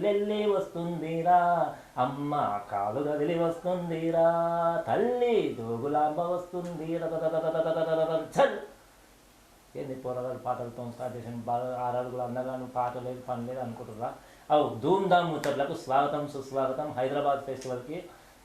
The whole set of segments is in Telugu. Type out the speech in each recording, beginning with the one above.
వెళ్ళి వస్తుందిరా అమ్మ కాలు గదిలి వస్తుందిరా తల్లి దోగులాంబ వస్తుంది చల్ ఏంది పోరగాడు పాటలతో స్టార్ట్ చేసిన బాగా ఆరాడుగులు అందగాను పాట లేదు పని లేదు అనుకుంటున్నారా అవు ధూమ్ ధామ్ ముచ్చట్లకు స్వాగతం సుస్వాగతం హైదరాబాద్ ఫెస్టివల్కి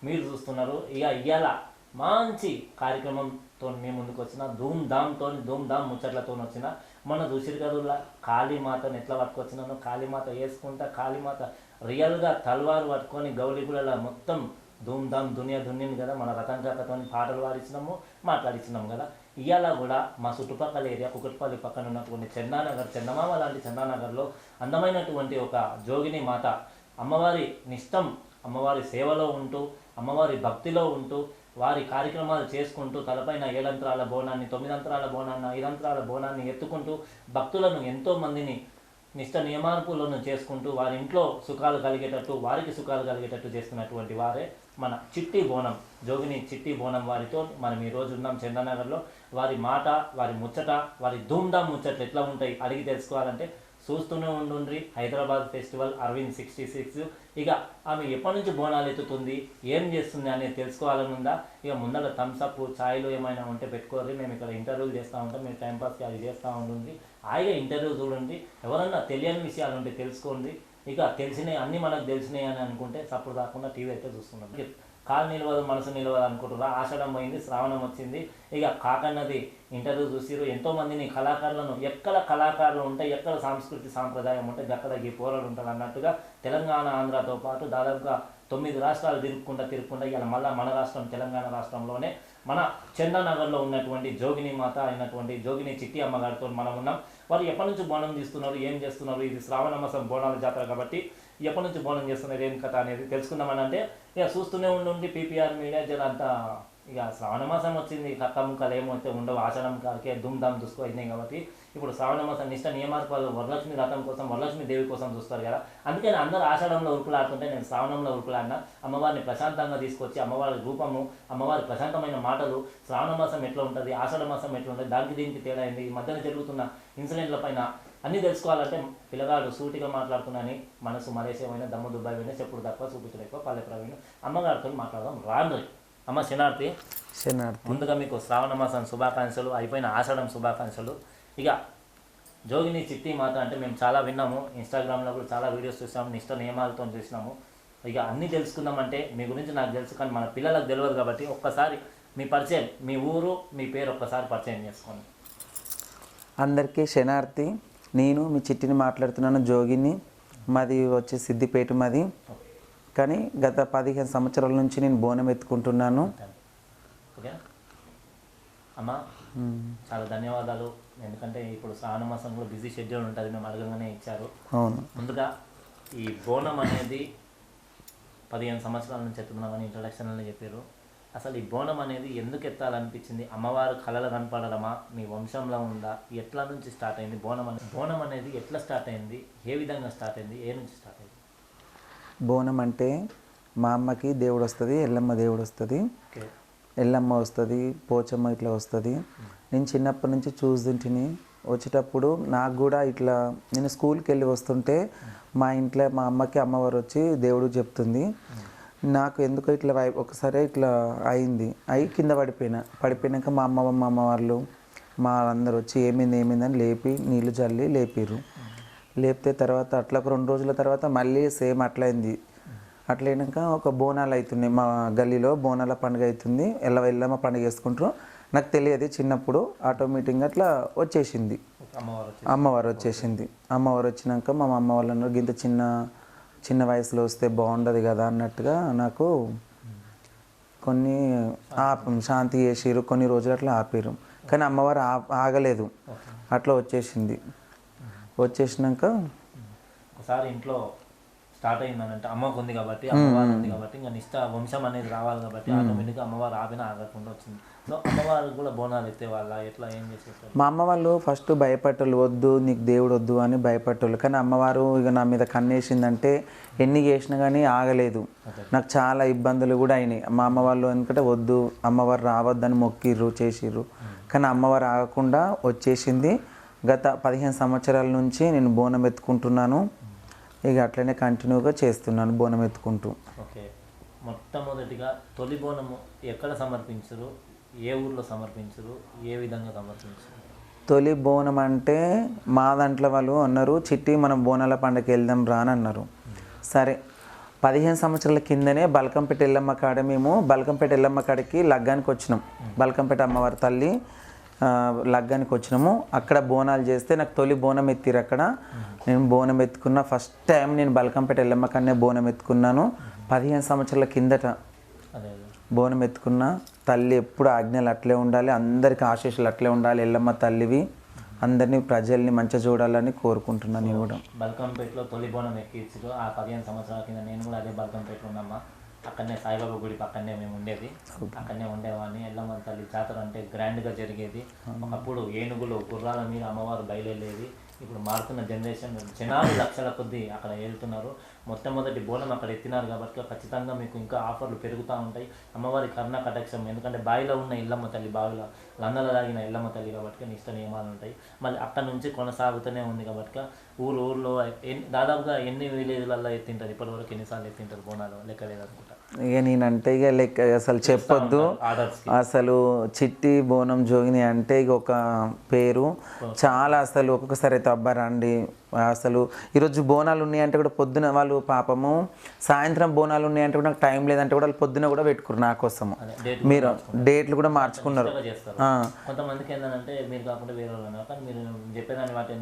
మీరు చూస్తున్నారు ఇక ఇవాళ మంచి కార్యక్రమంతో మేము ముందుకు వచ్చిన ధూమ్ ధామ్తో ధూమ్ ధామ్ ముచ్చట్లతో వచ్చిన మన చూసిరు కదులా కాళీమాతను ఎట్లా పట్టుకొచ్చినాను కాళీమాత వేసుకుంటా కాళీమాత రియల్గా తల్వారు పట్టుకొని గౌలిగులలో మొత్తం ధూమ్ ధామ్ దునియా దున్నింది కదా మన రతన్ కాకతో పాటలు పాడించినాము మాట్లాడించినాము కదా. ఇవాళ కూడా మా చుట్టుపక్కల ఏరియా కుకట్పల్లి పక్కన ఉన్నటువంటి చందానగర్ చందమామ లాంటి చందానగర్లో అందమైనటువంటి ఒక జోగిని మాత అమ్మవారి నిష్టం అమ్మవారి సేవలో ఉంటూ అమ్మవారి భక్తిలో ఉంటూ వారి కార్యక్రమాలు చేసుకుంటూ తలపైన ఏడంతరాల బోనాన్ని తొమ్మిదంతరాల బోనాన్ని ఐదంతరాల బోనాన్ని ఎత్తుకుంటూ భక్తులను ఎంతో మందిని నిష్ట నియమార్పులను చేసుకుంటూ వారి ఇంట్లో సుఖాలు కలిగేటట్టు వారికి సుఖాలు కలిగేటట్టు చేస్తున్నటువంటి వారే మన చిట్టి బోనం జోగిని చిట్టి బోనం వారితో మనం ఈ ఉన్నాం చందనగర్లో వారి మాట వారి ముచ్చట వారి ధూమ్ధామ్ ముచ్చట్లు ఎట్లా ఉంటాయి అడిగి తెలుసుకోవాలంటే చూస్తూనే ఉండుండ్రి. Hyderabad festival Arvind sixty six. ఇక ఆమె ఎప్పటి నుంచి బోనాలు ఎత్తుతుంది ఏం చేస్తుంది అనేది తెలుసుకోవాలని ఉందా? ఇక ముందర థమ్స్అప్ ఛాయ్లు ఏమైనా ఉంటే పెట్టుకోరు మేము ఇక్కడ ఇంటర్వ్యూలు చేస్తూ ఉంటాం మీరు టైంపాస్కి అది చేస్తూ ఉండండి హాయిగా ఇంటర్వ్యూ చూడండి. ఎవరన్నా తెలియని విషయాలు ఉంటే తెలుసుకోండి. ఇక తెలిసినాయి అన్నీ మనకు తెలిసినాయి అని అనుకుంటే సప్పుడు కాకుండా టీవీ అయితే చూస్తున్నాం. కాలు నిలవదు మనసు నిలవదు అనుకుంటున్నా ఆషాఢం పోయింది శ్రావణం వచ్చింది. ఇక కాకన్నది ఇంటర్వ్యూ చూసిరు ఎంతోమందిని కళాకారులను ఎక్కడ కళాకారులు ఉంటే ఎక్కడ సాంస్కృతిక సాంప్రదాయం ఉంటే అక్కడ ఈ పోరాడు ఉంటారు అన్నట్టుగా తెలంగాణ ఆంధ్రతో పాటు దాదాపుగా తొమ్మిది రాష్ట్రాలు తిరుక్కుంటా తిరుక్కుంటా ఇలా మళ్ళీ మన రాష్ట్రం తెలంగాణ రాష్ట్రంలోనే మన చందానగర్లో ఉన్నటువంటి జోగిని మాత అయినటువంటి జోగిని చిట్టి అమ్మగారితో మనం ఉన్నాం. వారు ఎప్పటి నుంచి బోనం తీస్తున్నారు ఏం చేస్తున్నారు? ఇది శ్రావణ మాసం బోనాల జాతర కాబట్టి ఎప్పటి నుంచి బోనం చేస్తున్నారు ఏం కథ అనేది తెలుసుకుందామని అంటే ఇక చూస్తూనే ఉండి పీపీఆర్ మీడియా జర అంతా ఇక శ్రావణ మాసం వచ్చింది కక్క ముక్కలు ఏమైతే ఉండవు ఆచరణ కారికే దుమ్ దామ్ చూసుకో అయినాయి కాబట్టి ఇప్పుడు శ్రావణ మాసం నిష్ట నియమార్పాలు వరలక్ష్మి రథం కోసం వరలక్ష్మి దేవి కోసం చూస్తారు కదా. అందుకని అందరూ ఆషాఢంలో ఉరుకులాడుతుంటే నేను శ్రావణంలో ఉరుకులాడినా అమ్మవారిని ప్రశాంతంగా తీసుకొచ్చి అమ్మవారి రూపము అమ్మవారి ప్రశాంతమైన మాటలు శ్రావణ మాసం ఎట్లా ఉంటుంది ఆషాఢ మాసం ఎట్లా ఉంటుంది దానికి దీనికి తేడా అయింది ఈ మధ్యన జరుగుతున్న ఇన్సిడెంట్ల పైన అన్నీ తెలుసుకోవాలంటే పిల్లగాడు సూటిగా మాట్లాడుతున్నాని మనసు మలేసేమైనా దమ్ము దుబ్బాయి అయినా చెప్పుడు చూపించడం ఎక్కువ పల్లె ప్రవీణ్ అమ్మగారితో మాట్లాడదాం. రాండ్రి. అమ్మ శనార్థి శనార్థి ముందుగా మీకు శ్రావణ మాసం శుభాకాంక్షలు అయిపోయిన ఆషాఢం శుభాకాంక్షలు. ఇక జోగిని చిట్టి మాత అంటే మేము చాలా విన్నాము. ఇన్స్టాగ్రామ్లో కూడా చాలా వీడియోస్ చూసాము. నిష్ట నియమాలతో చూసినాము. ఇక అన్నీ తెలుసుకుందామంటే మీ గురించి నాకు తెలుసు కానీ మన పిల్లలకు తెలియదు కాబట్టి ఒక్కసారి మీ పరిచయం మీ ఊరు మీ పేరు ఒక్కసారి పరిచయం చేసుకోండి. అందరికీ శనార్థి నేను మీ చిట్టిని మాట్లాడుతున్నాను జోగిని. మాది వచ్చి సిద్దిపేట మాది. కానీ గత పదిహేను సంవత్సరాల నుంచి నేను బోనం ఎత్తుకుంటున్నాను. ఓకే. అమ్మ చాలా ధన్యవాదాలు. ఎందుకంటే ఇప్పుడు శ్రావణ మాసం కూడా బిజీ షెడ్యూల్ ఉంటుంది మేము అడగంగానే ఇచ్చారు. అవును. ముందుగా ఈ బోనం అనేది పదిహేను సంవత్సరాల నుంచి ఎత్తుకున్నామని ఇంట్రడక్షన్లో చెప్పారు. అసలు ఈ బోనం అనేది ఎందుకు ఎత్తాలనిపించింది? అమ్మవారు కళలు కనపడడమా? మీ వంశంలో ఉందా? ఎట్లా నుంచి స్టార్ట్ అయింది బోనం అనేది బోనం అనేది ఎట్లా స్టార్ట్ అయింది? ఏ విధంగా స్టార్ట్ అయింది? ఏ నుంచి స్టార్ట్ అయింది? బోనం అంటే మా అమ్మకి దేవుడు వస్తుంది ఎల్లమ్మ దేవుడు వస్తుంది. ఎల్లమ్మ వస్తుంది పోచమ్మ ఇట్లా వస్తుంది. నేను చిన్నప్పటి నుంచి చూస్తుంటిని వచ్చేటప్పుడు నాకు కూడా ఇట్లా నేను స్కూల్కి వెళ్ళి వస్తుంటే మా ఇంట్లో మా అమ్మకి అమ్మవారు వచ్చి దేవుడు చెప్తుంది. నాకు ఎందుకు ఇట్లా వై- ఒకసారి ఇట్లా అయింది. అయి కింద పడిపోయినా. పడిపోయినాక మా అమ్మ మా అమ్మ వాళ్ళు మా అందరు వచ్చి ఏమైంది ఏమైందని లేపి నీళ్ళు చల్లి లేపారు లేపితే తర్వాత అట్లా ఒక రెండు రోజుల తర్వాత మళ్ళీ సేమ్ అట్లయింది అయింది అట్లా అయినాక ఒక బోనాలు అవుతున్నాయి మా గల్లీలో బోనాల పండుగ అవుతుంది ఎల్ల ఎల్లమ్మ పండుగ చేసుకుంటారు. నాకు తెలియదు చిన్నప్పుడు ఆటోమేటిక్గా అట్లా వచ్చేసింది. అమ్మవారు వచ్చి అమ్మవారు వచ్చేసింది. అమ్మవారు వచ్చినాక మా అమ్మ వాళ్ళు అన్నారు ఇంత చిన్న చిన్న వయసులో వస్తే బాగుండదు కదా అన్నట్టుగా నాకు కొన్ని ఆపం శాంతి చేసిరు కొన్ని రోజులు అట్లా ఆపిరు కానీ అమ్మవారు ఆగలేదు. అట్లా వచ్చేసింది. వచ్చేసినాక ఒకసారి ఇంట్లో స్టార్ట్ అయిందని అంటే అమ్మకు ఉంది కాబట్టి అమ్మవారు ఉంది కాబట్టి ఇంకా నిష్ట వంశం అనేది రావాలి కాబట్టి ఆటోమేటిక్గా అమ్మవారు ఆపినా ఆగకుండా వచ్చింది. సో అమ్మవారు కూడా బోనాలు ఎత్తే వాళ్ళ ఎట్లా? ఏం చేసేస్తారు? మా అమ్మ వాళ్ళు ఫస్ట్ భయపట్టలు వద్దు నీకు దేవుడు వద్దు అని భయపట్టలు కానీ అమ్మవారు ఇక నా మీద కన్నేసిందంటే ఎన్ని చేసినా కానీ ఆగలేదు. నాకు చాలా ఇబ్బందులు కూడా అయినాయి. మా అమ్మ వాళ్ళు ఎందుకంటే వద్దు అమ్మవారు రావద్దని మొక్కిర్రు చేసిర్రు. కానీ అమ్మవారు ఆగకుండా వచ్చేసింది. గత పదిహేను సంవత్సరాల నుంచి నేను బోనం ఎత్తుకుంటున్నాను. ఇక అట్లనే కంటిన్యూగా చేస్తున్నాను బోనం ఎత్తుకుంటూ. ఓకే. మొట్టమొదటిగా తొలి బోనము ఎక్కడ సమర్పించరు? ఏ ఊర్లో సమర్పించరు? ఏ విధంగా సమర్పించరు? తొలి బోనం అంటే మా దాంట్లో వాళ్ళు అన్నారు చిట్టి మనం బోనాల పండుగకి వెళ్దాం రా అని అన్నారు. సరే. పదిహేను సంవత్సరాల కిందనే బల్కంపేట ఎల్లమ్మ కాడ మేము బల్కంపేట ఎల్లమ్మ కాడికి లగ్గానికి వచ్చినాం. బల్కంపేట అమ్మవారి తల్లి. లగ్గానికి వచ్చినాము. అక్కడ బోనాలు చేస్తే నాకు తొలి బోనం ఎత్తిరు అక్కడ. నేను బోనం ఎత్తుకున్న ఫస్ట్ టైం నేను బల్కంపేట ఎల్లమ్మ కాడనే బోనం ఎత్తుకున్నాను. పదిహేను సంవత్సరాల కిందట బోనం ఎత్తుకున్న తల్లి ఎప్పుడు ఆజ్ఞలు అట్లే ఉండాలి. అందరికి ఆశీస్సులు అట్లే ఉండాలి ఎల్లమ్మ తల్లివి. అందరినీ ప్రజల్ని మంచిగా చూడాలని కోరుకుంటున్నాను నేను కూడా. బల్కంపేటలో తొలి బోనం ఎక్కించు ఆ పదిహేను సంవత్సరాల కింద నేను కూడా అదే బల్కంపేటలో ఉన్నామా అక్కడనే సాయిబాబా గుడి పక్కనే మేము ఉండేది. అక్కడనే ఉండేవాడిని. ఎల్లమ్మ తల్లి జాతర అంటే గ్రాండ్గా జరిగేది. ఒకప్పుడు ఏనుగులు గుర్రాల మీద అమ్మవారు బయలుదేరేది. ఇప్పుడు మారుతున్న జనరేషన్ జనాలు లక్షల కొద్దీ అక్కడ వెళ్తున్నారు మొట్టమొదటి బోనం అక్కడ ఎత్తినారు కాబట్టి ఖచ్చితంగా మీకు ఇంకా ఆఫర్లు పెరుగుతూ ఉంటాయి. అమ్మవారి కరుణ కటాక్షం ఎందుకంటే బావిలో ఉన్న ఇల్లమ్మ తల్లి బావిలో లందల దాగిన ఇల్లమ్మ తల్లి కాబట్టి నిష్ట నియమాలు ఉంటాయి. మళ్ళీ అక్కడ నుంచి కొనసాగుతూనే ఉంది కాబట్టి ఊరు ఊర్లో ఎన్ని దాదాపుగా ఎన్ని విలేజ్లలో ఎత్తింటారు? ఇప్పటివరకు ఎన్నిసార్లు ఎత్తింటారు బోనాలు? లెక్క లేదనుకుంటా. ఇక నేనంటే ఇక లెక్క అసలు చెప్పొద్దు. అసలు చిట్టి బోనం జోగిని అంటే ఇక ఒక పేరు. చాలా అసలు ఒక్కొక్కసారి అయితే అబ్బా రండి అసలు ఈరోజు బోనాలు ఉన్నాయంటే కూడా పొద్దున వాళ్ళు పాపము సాయంత్రం బోనాలు ఉన్నాయంటే కూడా నాకు టైం లేదంటే కూడా వాళ్ళు పొద్దున కూడా పెట్టుకురు నా డేట్ మీరు డేట్లు కూడా మార్చుకున్నారు. కొంతమందికి ఏంటంటే మీరు కాకుండా వేరే వాళ్ళు మీరు చెప్పేదాన్ని వాటి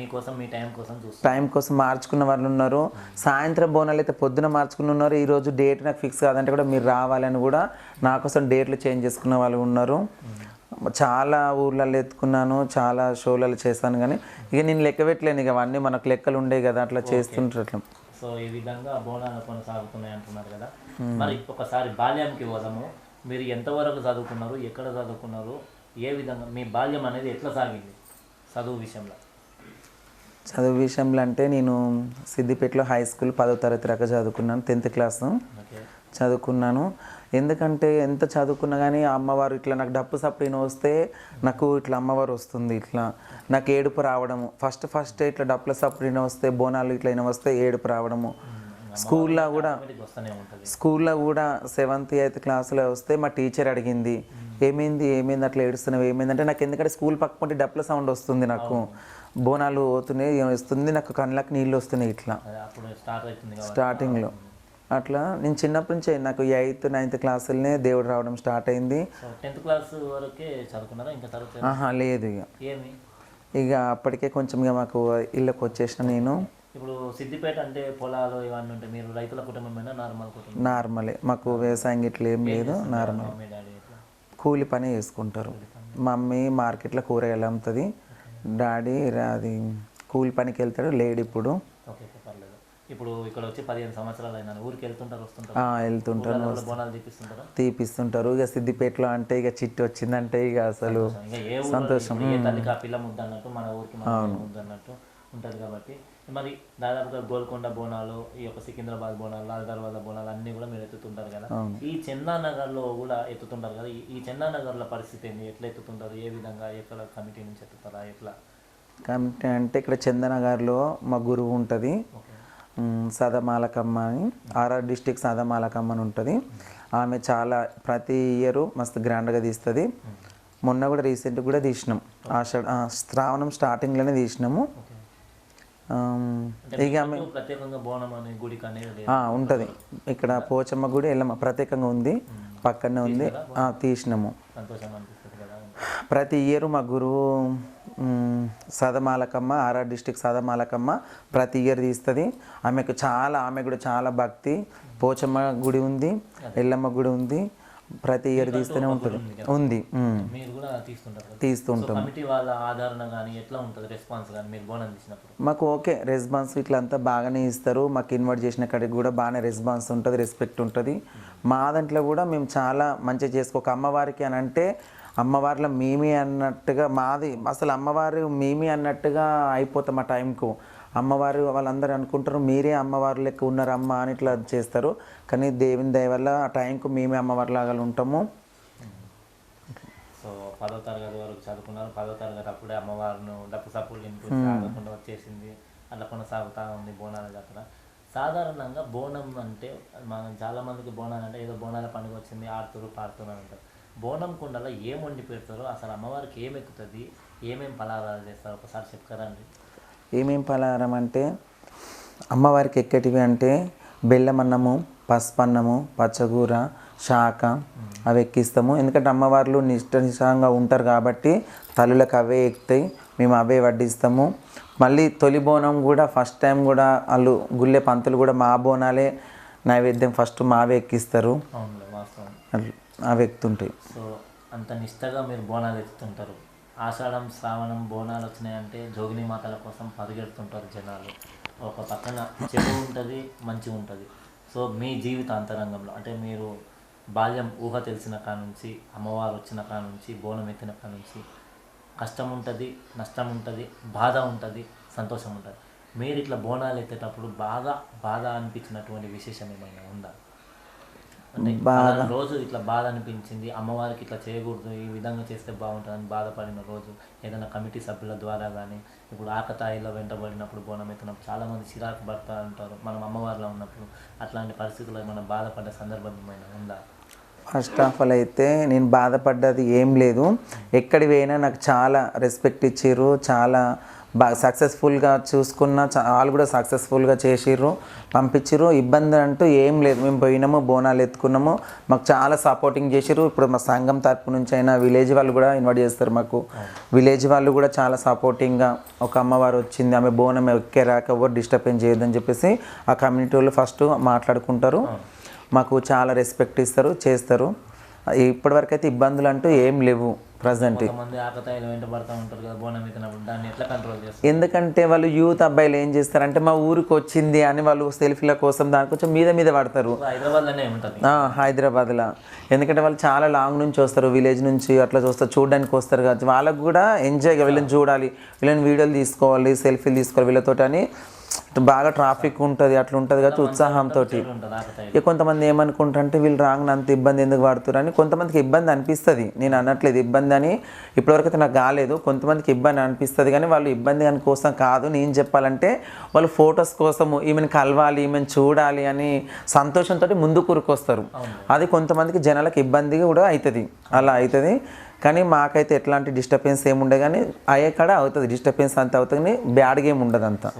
మీకోసం మీ టైం కోసం చూస్తారు. టైం కోసం మార్చుకున్న వాళ్ళు ఉన్నారు. సాయంత్రం బోనాలు అయితే పొద్దున మార్చుకుని ఉన్నారు. ఈ రోజు డేట్ నాకు ఫిక్స్ కాదంటే కూడా మీరు రావాలని కూడా నా కోసం డేట్లు చేంజ్ చేసుకున్న వాళ్ళు ఉన్నారు. చాలా ఊర్లలో ఎత్తుకున్నాను చాలా షోలలో చేశాను కానీ ఇక నేను లెక్క పెట్టలేను. ఇక అవన్నీ మనకు లెక్కలు ఉండే కదా అట్లా చేస్తుంటారు అట్లా. సో ఈ విధంగా బోనాలు కొనసాగుతున్నాయి అంటున్నారు కదా. మరి ఒకసారి బాల్యంకి పోదాము. మీరు ఎంతవరకు చదువుకున్నారు ఎక్కడ చదువుకున్నారు ఏ విధంగా మీ బాల్యం అనేది ఎట్లా సాగింది చదువు విషయంలో? చదువు విషయంలో అంటే నేను సిద్దిపేటలో హై స్కూల్ పదో తరగతి దాకా చదువుకున్నాను టెన్త్ క్లాసు. చదువుకున్నాను. ఎందుకంటే ఎంత చదువుకున్నా కానీ అమ్మవారు ఇట్లా నాకు డప్పు సప్పుడిన వస్తే నాకు ఇట్లా అమ్మవారు వస్తుంది ఇట్లా. నాకు ఏడుపు రావడము. ఫస్ట్ ఫస్ట్ ఇట్లా డప్పుల సప్పుడిన వస్తే బోనాలు ఇట్లా వస్తే ఏడుపు రావడము. స్కూల్లో కూడా స్కూల్లో కూడా సెవెంత్ ఎయిత్ క్లాస్లో వస్తే మా టీచర్ అడిగింది ఏమైంది? ఏమైంది? అట్లా ఏడుస్తున్నావు? ఏమైంది? అంటే నాకు ఎందుకంటే స్కూల్ పక్క పొంటి డప్పుల సౌండ్ వస్తుంది నాకు. బోనాలు పోతున్నాయి వస్తుంది? నాకు కళ్ళకి నీళ్ళు వస్తున్నాయి ఇట్లా. స్టార్టింగ్లో. అట్లా నేను చిన్నప్పటి నుంచే నాకు ఎయిత్ నైన్త్ క్లాసులనే దేవుడు రావడం స్టార్ట్ అయింది. టెన్త్ క్లాస్ వరకే చదువుకున్నారా? ఇంకా తర్వాత ఆహా లేదు ఇక ఏమి? ఇక అప్పటికే కొంచెం ఇక మాకు ఇళ్ళకి వచ్చేసిన నేను. ఇప్పుడు సిద్దిపేట అంటే పొలాలు ఇవన్నీ ఉంటాయి మీరు రైతుల కుటుంబమేనా నార్మల్ కుటుంబం? నార్మలే. మాకు వ్యవసాయం ఇట్లా ఏం లేదు నార్మల్. కూలి పని చేసుకుంటారు. మమ్మీ మార్కెట్లో కూరగాయలు అమ్ముతుంది. డాడీ అది కూలి పనికి వెళ్తాడు లేడు ఇప్పుడు. ఓకే. ఇప్పుడు ఇక్కడ వచ్చి పదిహేను సంవత్సరాలు అయినా ఊరికి వెళ్తుంటారు వస్తుంటారు? వెళ్తుంటారు. బోనాలు తీపిస్తుంటారా? తీపిస్తుంటారు. ఇక సిద్దిపేటలో అంటే ఇక చిట్టి వచ్చిందంటే ఇక అసలు ఏ తల్లికి ఆ పిల్ల ముద్ద అన్నట్టు మన ఊరికి ముద్ద అన్నట్టు ఉంటుంది కాబట్టి. మరి దాదాపుగా గోల్కొండ బోనాలు ఈ యొక్క సికింద్రాబాద్ బోనాలు లాల్ దర్వాజా బోనాలు అన్నీ కూడా మీరు ఎత్తుతుంటారు కదా. ఈ చందానగర్లో కూడా ఎత్తుతుంటారు కదా. ఈ- ఈ చందానగర్ల పరిస్థితి ఏంది? ఎట్లా ఎత్తుతుంటారు? ఏ విధంగా ఎక్కడ కమిటీ నుంచి ఎత్తుతారా? ఎట్లా? కాబట్టి అంటే ఇక్కడ చందనగర్లో మా గురువు ఉంటుంది. సదమాలకమ్మ అని ఆర్ఆర్ డిస్టిక్ సదమాలకమ్మ అని ఉంటుంది. ఆమె చాలా ప్రతి ఇయర్ మస్తు గ్రాండ్గా తీస్తుంది. మొన్న కూడా రీసెంట్ కూడా తీసినాం. ఆషాఢ ఆ, శ్రావణం స్టార్టింగ్లోనే తీసినాము. ఇక ఆమె ఉంటుంది. ఇక్కడ పోచమ్మ గుడి ఎల్లమ్మ ప్రత్యేకంగా ఉంది. పక్కనే ఉంది. తీసినాము. ప్రతి ఇయర్ మా గురువు సదమాలకమ్మ ఆర్ఆర్ డిస్టిక్ సదమాలకమ్మ ప్రతి ఇయర్ తీస్తుంది. ఆమెకు చాలా ఆమె కూడా చాలా భక్తి. పోచమ్మ గుడి ఉంది ఎల్లమ్మ గుడి ఉంది. ప్రతి ఇయర్ తీస్తూనే ఉంటుంది. ఉంది తీస్తుంటాం. మాకు ఓకే రెస్పాన్స్ ఇట్లా అంతా బాగానే ఇస్తారు. మాకు ఇన్వైట్ చేసిన కాడికి కూడా బాగానే రెస్పాన్స్ ఉంటుంది రెస్పెక్ట్ ఉంటుంది. మా దాంట్లో కూడా మేము చాలా మంచిగా చేసుకోక అమ్మవారికి అని అంటే అమ్మవారిలో మేమే అన్నట్టుగా మాది అసలు అమ్మవారు మేమే అన్నట్టుగా అయిపోతాం ఆ టైంకు. అమ్మవారు వాళ్ళందరూ అనుకుంటారు మీరే అమ్మవారు లెక్క ఉన్నారు అమ్మ అని ఇట్లా చేస్తారు. కానీ దేవుని దయ వల్ల ఆ టైంకు మేమే అమ్మవారి లాగా ఉంటాము. సో పదో తరగతి వరకు చదువుకున్నారు. పదో తరగతి అప్పుడే అమ్మవారిని డప్పు సప్పులు వినిపించి ఆగకుండా వచ్చేసింది. అట్లా కొనసాగుతూ ఉంది బోనాల జాతర. సాధారణంగా బోనం అంటే మనం చాలా మందికి బోనాలు అంటే ఏదో బోనాల పండుగ వచ్చింది ఆడుతురు పాడుతురు అని అంటారు. బోనం కుండలో ఏం వండి పెడతారో అసలు అమ్మవారికి ఏం ఎక్కుతుంది ఏమేం పలారాలు చేస్తారు ఒకసారి చెప్పుకరండి ఏమేం పలహారం అంటే అమ్మవారికి ఎక్కటివి అంటే బెల్లం అన్నము పసుపు అన్నము పచ్చగూర శాక అవి ఎక్కిస్తాము. ఎందుకంటే అమ్మవార్లు నిష్ట నిష్ఠంగా ఉంటారు కాబట్టి తల్లులకు అవే ఎక్కుతాయి మేము అవే వడ్డిస్తాము. మళ్ళీ తొలి బోనం కూడా ఫస్ట్ టైం కూడా వాళ్ళు గుళ్ళే పంతులు కూడా మా బోనాలే నైవేద్యం ఫస్ట్ మావే ఎక్కిస్తారు. అవునులే ఆ వ్యక్తి ఉంటాయి సో అంత నిష్టగా మీరు బోనాలు ఎత్తుతుంటారు. ఆషాఢం శ్రావణం బోనాలు వచ్చినాయంటే జోగిని మాతల కోసం పరిగెడుతుంటారు జనాలు. ఒక పక్కన చెడు ఉంటుంది మంచి ఉంటుంది. సో మీ జీవిత అంతరంగంలో అంటే మీరు బాల్యం ఊహ తెలిసిన కాడ నుంచి అమ్మవారు వచ్చిన కాడ నుంచి బోనం ఎత్తిన కాడ నుంచి కష్టం ఉంటుంది నష్టం ఉంటుంది బాధ ఉంటుంది సంతోషం ఉంటుంది. మీరు ఇట్లా బోనాలు ఎత్తేటప్పుడు బాగా బాధ అనిపించినటువంటి విశేషం ఏమైనా ఉందా? పలానా రోజు ఇట్లా బాధ అనిపించింది. అమ్మవారికి ఇట్లా చేయకూడదు ఈ విధంగా చేస్తే బాగుంటుందని బాధపడిన రోజు ఏదైనా కమిటీ సభ్యుల ద్వారా కానీ ఇప్పుడు ఆకతాయిలో వెంటబడినప్పుడు బోనం ఎత్తినప్పుడు చాలామంది చిరాకు పడతా ఉంటారు. మనం అమ్మవారిలో ఉన్నప్పుడు అట్లాంటి పరిస్థితుల్లో మనం బాధపడ్డ సందర్భం ఏమైనా ఉందా? ఫస్ట్ ఆఫ్ ఆల్ అయితే నేను బాధపడ్డది ఏం లేదు. ఎక్కడికి పోయినా నాకు చాలా రెస్పెక్ట్ ఇచ్చిర్రు చాలా బాగా సక్సెస్ఫుల్గా చూసుకున్న చా- వాళ్ళు కూడా సక్సెస్ఫుల్గా చేసిర్రు పంపించిర్రు. ఇబ్బంది అంటూ ఏం లేదు. మేము పోయినాము బోనాలు ఎత్తుకున్నాము. మాకు చాలా సపోర్టింగ్ చేసిర్రు. ఇప్పుడు మా సంఘం తరపు నుంచి అయినా విలేజ్ వాళ్ళు కూడా ఇన్వైట్ చేస్తారు మాకు. విలేజ్ వాళ్ళు కూడా చాలా సపోర్టింగ్గా ఒక అమ్మవారు వచ్చింది. ఆమె బోనం ఎక్కే రాక ఎవరు డిస్టర్బెన్స్ చేయొద్దని చెప్పేసి ఆ కమ్యూనిటీ వాళ్ళు ఫస్ట్ మాట్లాడుకుంటారు. మాకు చాలా రెస్పెక్ట్ ఇస్తారు చేస్తారు. ఇప్పటివరకు అయితే ఇబ్బందులు అంటూ ఏం లేవు. ప్రజెంట్ కొంతమంది ఆకతాయిలు వెంటబడతా ఉంటారు కదా బోనం ఎత్తినప్పుడు దాన్ని ఎట్లా కంట్రోల్ చేస్తారు? ఎందుకంటే వాళ్ళు యూత్ అబ్బాయిలు ఏం చేస్తారంటే మా ఊరికి వచ్చింది అని వాళ్ళు సెల్ఫీల కోసం దాని కొంచెం మీద మీద పడతారు. హైదరాబాద్లోనే ఉంటుంది. ఆ, హైదరాబాద్లో. ఎందుకంటే వాళ్ళు చాలా లాంగ్ నుంచి వస్తారు విలేజ్ నుంచి అట్లా చూస్తారు చూడడానికి వస్తారు కాబట్టి వాళ్ళకు కూడా ఎంజాయ్గా వీళ్ళని చూడాలి. వీళ్ళని వీడియోలు తీసుకోవాలి సెల్ఫీలు తీసుకోవాలి వీళ్ళతోటి అని బాగా ట్రాఫిక్ ఉంటుంది అట్లా ఉంటుంది కాబట్టి ఉత్సాహంతో ఇక కొంతమంది ఏమనుకుంటారంటే వీళ్ళు రాంగ్ అంత ఇబ్బంది ఎందుకు పడుతున్నారు అని కొంతమందికి ఇబ్బంది అనిపిస్తుంది. నేను అనట్లేదు ఇబ్బంది అని ఇప్పటివరకు అయితే నాకు కాలేదు. కొంతమందికి ఇబ్బంది అనిపిస్తుంది కానీ వాళ్ళు ఇబ్బంది అని కోసం కాదు. నేను చెప్పాలంటే వాళ్ళు ఫొటోస్ కోసము ఈమెను కలవాలి ఈమెను చూడాలి అని సంతోషంతో ముందు కూరుకొస్తారు అది కొంతమందికి జనాలకు ఇబ్బంది కూడా అవుతుంది అలా అవుతుంది కానీ మాకైతే ఎట్లాంటి డిస్టర్బెన్స్ ఏముండే కానీ అయ్యే కాడ అవుతుంది. డిస్టర్బెన్స్ అంత అవుతుంది కానీ బ్యాడ్గా ఏమి ఉండదు అంతా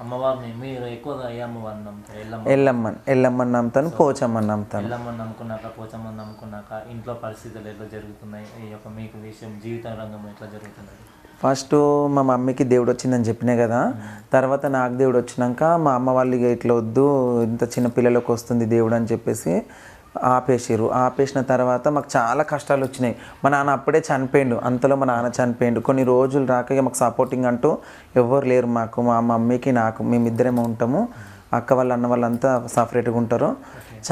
అమ్మవారిని మీరు ఎక్కువగా ఏ అమ్మవారిని నమ్ముతారు? ఎల్లమ్మ ఎల్లమ్మని. ఎల్లమ్మని నమ్ముతాను పోచమ్మని నమ్ముతాను. ఎల్లమ్మని నమ్ముకున్నాక పోచమ్మని నమ్ముకున్నాక ఇంట్లో పరిస్థితులు ఎట్లా జరుగుతున్నాయి? ఈ యొక్క మీకు విషయం జీవిత రంగం ఎట్లా జరుగుతున్నది? ఫస్ట్ మా మమ్మీకి దేవుడు వచ్చిందని చెప్పినా కదా తర్వాత నాకు దేవుడు వచ్చినాక మా అమ్మ వాళ్ళు ఇట్లా వద్దు ఇంత చిన్న పిల్లలకు వస్తుంది దేవుడు అని చెప్పేసి ఆపేసిర్రు. ఆపేసిన తర్వాత మాకు చాలా కష్టాలు వచ్చినాయి మా నాన్న అప్పుడే చనిపోయిండు. అంతలో మా నాన్న చనిపోయిండు. కొన్ని రోజులు రాక మాకు సపోర్టింగ్ అంటూ ఎవ్వరు లేరు మాకు. మా మమ్మీకి నాకు మేమిద్దరేమో ఉంటాము. అక్క వాళ్ళ అన్న వాళ్ళంతా సపరేట్గా ఉంటారు.